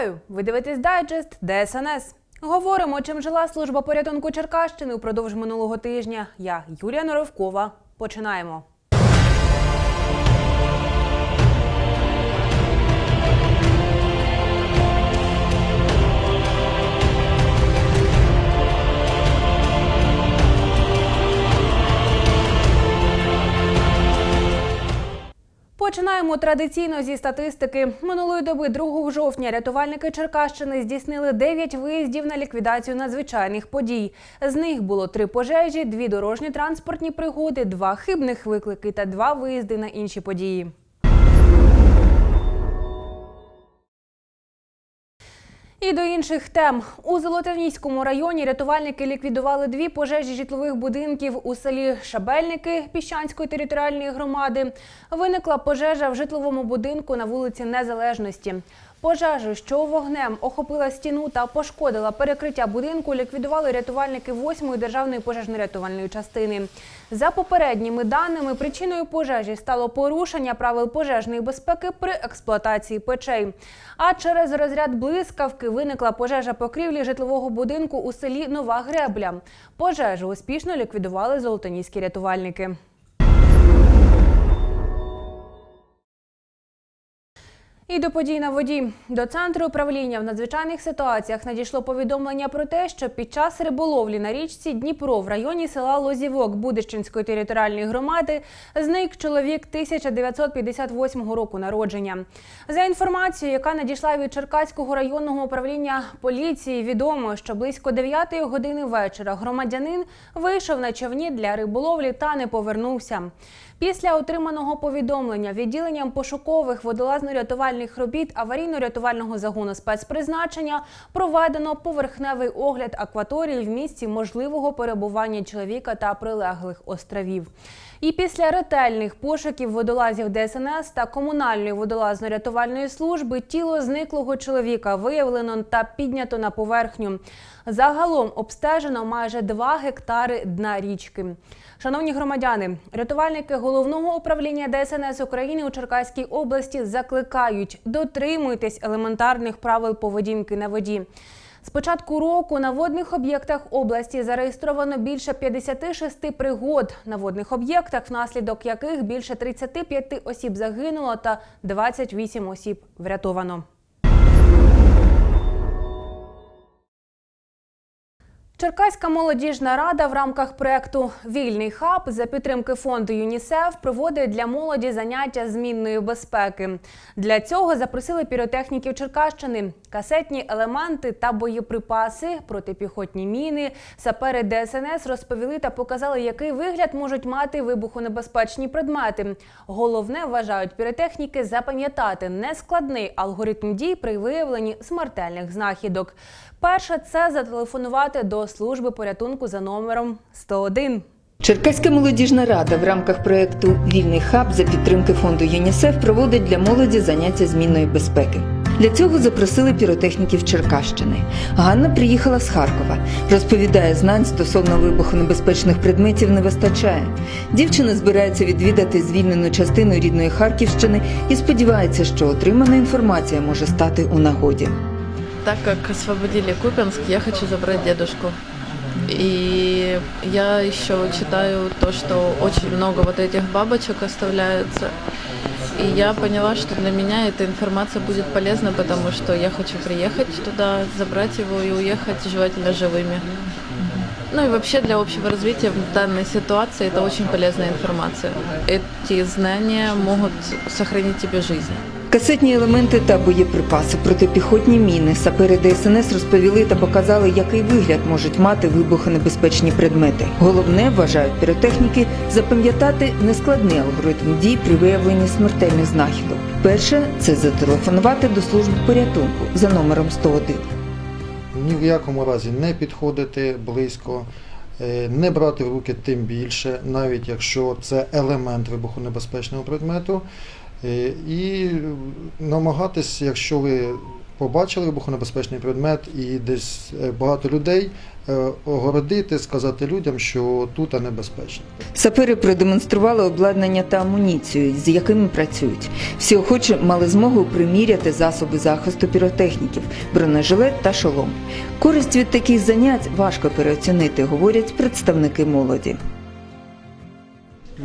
Вітаю! Ви дивитесь дайджест ДСНС. Говоримо, чим жила служба порятунку Черкащини упродовж минулого тижня. Я Юлія Норовкова. Починаємо. Починаємо традиційно зі статистики. Минулої доби 2 жовтня рятувальники Черкащини здійснили 9 виїздів на ліквідацію надзвичайних подій. З них було три пожежі, дві дорожні транспортні пригоди, два хибних виклики та два виїзди на інші події. І до інших тем у Золотоніському районі рятувальники ліквідували дві пожежі житлових будинків у селі Шабельники Піщанської територіальної громади. Виникла пожежа в житловому будинку на вулиці Незалежності. Пожежу, що вогнем охопила стіну та пошкодила перекриття будинку, ліквідували рятувальники 8-ї державної пожежно-рятувальної частини. За попередніми даними, причиною пожежі стало порушення правил пожежної безпеки при експлуатації печей. А через розряд блискавки виникла пожежа покрівлі житлового будинку у селі Нова Гребля. Пожежу успішно ліквідували золотоніські рятувальники. І до подій на воді до центру управління в надзвичайних ситуаціях надійшло повідомлення про те, що під час риболовлі на річці Дніпро в районі села Лозівок Будищенської територіальної громади зник чоловік 1958 року народження. За інформацією, яка надійшла від Черкаського районного управління поліції, відомо, що близько 9 години вечора громадянин вийшов на човні для риболовлі та не повернувся. Після отриманого повідомлення відділенням пошукових водолазно-рятувальних робіт аварійно-рятувального загону спецпризначення проведено поверхневий огляд акваторії в місці можливого перебування чоловіка та прилеглих островів. І після ретельних пошуків водолазів ДСНС та комунальної водолазно-рятувальної служби тіло зниклого чоловіка виявлено та піднято на поверхню. Загалом обстежено майже 2 гектари дна річки. Шановні громадяни, рятувальники головного управління ДСНС України у Черкаській області закликають дотримуйтесь елементарних правил поведінки на воді. З початку року на водних об'єктах області зареєстровано більше 56 пригод на водних об'єктах, внаслідок яких більше 35 осіб загинуло та 28 осіб врятовано. Черкаська молодіжна рада в рамках проекту Вільний хаб за підтримки фонду ЮНІСЕФ проводить для молоді заняття змінної безпеки. Для цього запросили піротехніків Черкащини, касетні елементи та боєприпаси, протипіхотні міни. Сапери ДСНС розповіли та показали, який вигляд можуть мати вибухонебезпечні предмети. Головне вважають піротехніки запам'ятати нескладний алгоритм дій при виявленні смертельних знахідок. Перше це зателефонувати до служби порятунку за номером 101. Черкаська молодіжна рада в рамках проєкту Вільний хаб за підтримки фонду ЮНІСЕФ проводить для молоді заняття змінної безпеки. Для цього запросили піротехніків Черкащини. Ганна приїхала з Харкова. Розповідає, знань стосовно вибухонебезпечних предметів не вистачає. Дівчина збирається відвідати звільнену частину рідної Харківщини і сподівається, що отримана інформація може стати у нагоді. Так как освободили Купинск, я хочу забрать дедушку. И я еще читаю то, что очень много вот этих бабочек оставляются. И я поняла, что для меня эта информация будет полезна, потому что я хочу приехать туда, забрать его и уехать желательно живыми. Ну и вообще для общего развития в данной ситуации это очень полезная информация. Эти знания могут сохранить тебе жизнь. Касетні елементи та боєприпаси, протипіхотні міни. Сапери ДСНС розповіли та показали, який вигляд можуть мати вибухонебезпечні предмети. Головне, вважають піротехніки, запам'ятати нескладний алгоритм дій при виявленні смертельних знахідок. Перше це зателефонувати до служби порятунку за номером 101. ні в якому разі не підходити близько, е, не брати в руки тим більше, навіть якщо це елемент вибухонебезпечного предмету. Е, І намагатись, якщо ви побачили вибухонебезпечний предмет і десь е, багато людей е, огородити, сказати людям, що тут небезпечно. Сапери продемонстрували обладнання та амуніцію, з якими працюють. Всі охочі мали змогу приміряти засоби захисту піротехніків, бронежилет та шолом. Користь від таких занять важко переоцінити, говорять представники молоді.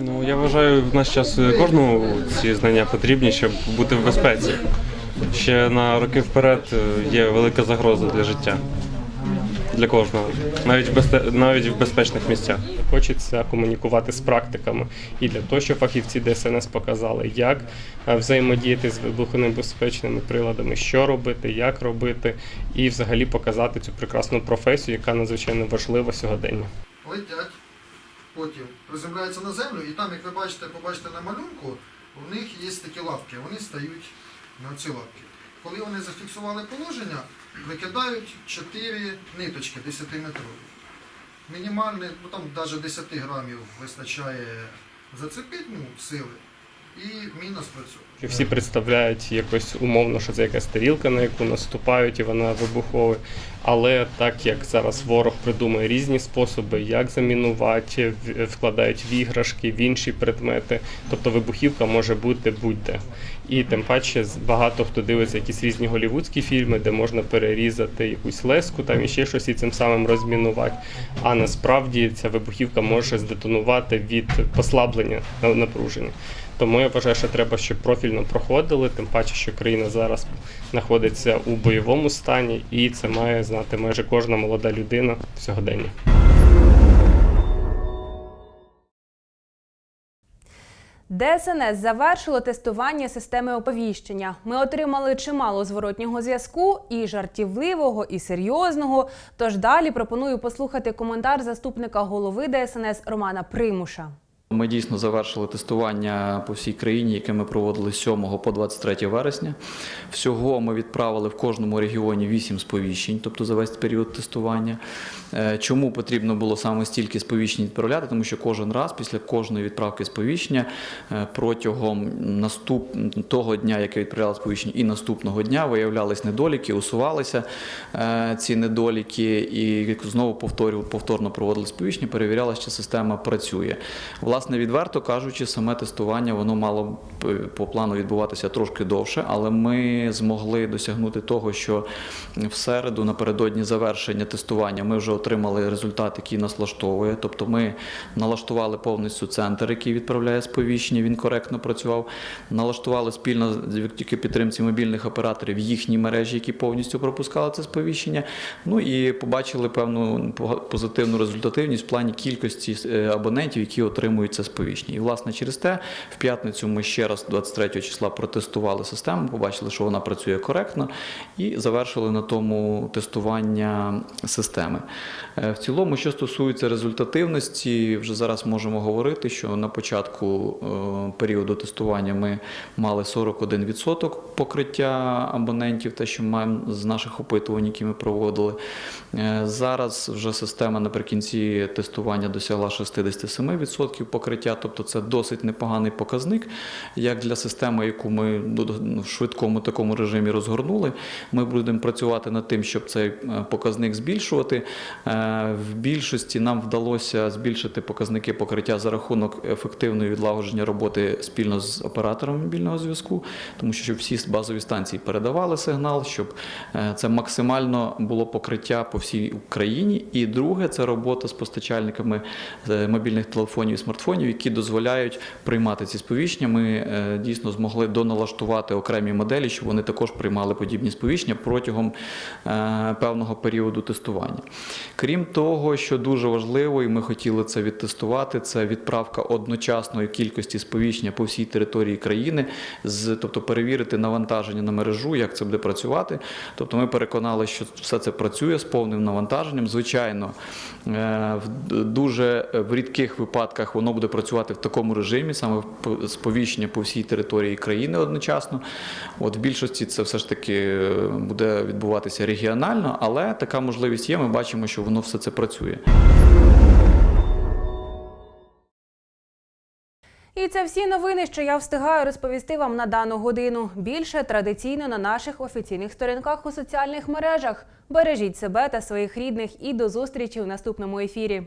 Ну, я вважаю, в наш час кожному ці знання потрібні, щоб бути в безпеці. Ще на роки вперед е, є велика загроза для життя. Для кожного, навіть в, безпе- навіть в безпечних місцях. Хочеться комунікувати з практиками і для того, щоб фахівці ДСНС показали, як е, взаємодіяти з вибухонебезпечними приладами, що робити, як робити, і взагалі показати цю прекрасну професію, яка надзвичайно важлива сьогодення. летять, потім приземляються на землю, і там, як ви бачите, побачите на малюнку, у них є такі лапки, вони стають на ці лапки. Коли вони зафіксували положення, викидають 4 ниточки 10-метрові. Мінімальний, ну там навіть 10 грамів вистачає зацепити ну, сили, і міна спрацьовує. Всі представляють якось умовно, що це якась тарілка, на яку наступають, і вона вибуховує. Але так як зараз ворог придумує різні способи, як замінувати, вкладають в іграшки, в інші предмети. Тобто вибухівка може бути будь-де. І тим паче багато хто дивиться якісь різні голівудські фільми, де можна перерізати якусь леску, там і ще щось і цим самим розмінувати. А насправді ця вибухівка може здетонувати від послаблення на- напруження. Тому я вважаю, що треба, щоб профільно проходили, тим паче, що країна зараз знаходиться у бойовому стані, і це має знати майже кожна молода людина в сьогоденні. ДСНС завершило тестування системи оповіщення. Ми отримали чимало зворотнього зв'язку і жартівливого, і серйозного. Тож далі пропоную послухати коментар заступника голови ДСНС Романа Примуша. Ми дійсно завершили тестування по всій країні, яке ми проводили з 7 по 23 вересня. Всього ми відправили в кожному регіоні 8 сповіщень, тобто за весь період тестування. Е, Чому потрібно було саме стільки сповіщень відправляти? Тому що кожен раз після кожної відправки сповіщення е, протягом наступ... того дня, яке відправляли сповіщення, і наступного дня виявлялись недоліки, усувалися е, ці недоліки, і знову повторю, повторно проводили сповіщення, перевірялося, чи система працює. Власне, відверто кажучи, саме тестування воно мало е, по плану відбуватися трошки довше, але ми змогли досягнути того, що в середу, напередодні завершення тестування, ми вже отримали результат, який нас влаштовує. Тобто ми налаштували повністю центр, який відправляє сповіщення, він коректно працював. Налаштували спільно завдяки підтримці мобільних операторів їхні мережі, які повністю пропускали це сповіщення. Ну і побачили певну позитивну результативність в плані кількості е, абонентів, які отримують це сповіщення. І власне через те в п'ятницю ми ще раз 23 числа протестували систему, побачили, що вона працює коректно, і завершили на тому тестування системи. Е, В цілому, що стосується результативності, вже зараз можемо говорити, що на початку е, періоду тестування ми мали 41% покриття абонентів, те, що маємо з наших опитувань, які ми проводили. Е, Зараз вже система наприкінці тестування досягла 67% покриття, тобто це досить непоганий показник, як для системи, яку ми ну, в швидкому такому режимі розгорнули. Ми будемо працювати над тим, щоб цей е, показник збільшувати. Е, В більшості нам вдалося збільшити показники покриття за рахунок ефективної відлагодження роботи спільно з оператором мобільного зв'язку, тому що щоб всі базові станції передавали сигнал, щоб е, це максимально було покриття по всій Україні. І друге, це робота з постачальниками мобільних телефонів і смартфонів, які дозволяють приймати ці сповіщення. Ми е, дійсно змогли доналаштувати окремі моделі, щоб вони також приймали подібні сповіщення протягом е, певного періоду тестування. Крім того, що дуже важливо, і ми хотіли це відтестувати, це відправка одночасної кількості сповіщення по всій території країни, з, тобто перевірити навантаження на мережу, як це буде працювати. Тобто ми переконали, що все це працює з повним навантаженням. Звичайно, е, в дуже в рідких випадках воно буде працювати в такому режимі, саме сповіщення по всій території країни одночасно. От в більшості це все ж таки е, буде відбуватися регіонально, але така можливість є. Ми бачимо, що воно все це працює. І це всі новини, що я встигаю розповісти вам на дану годину. Більше традиційно на наших офіційних сторінках у соціальних мережах. Бережіть себе та своїх рідних і до зустрічі у наступному ефірі.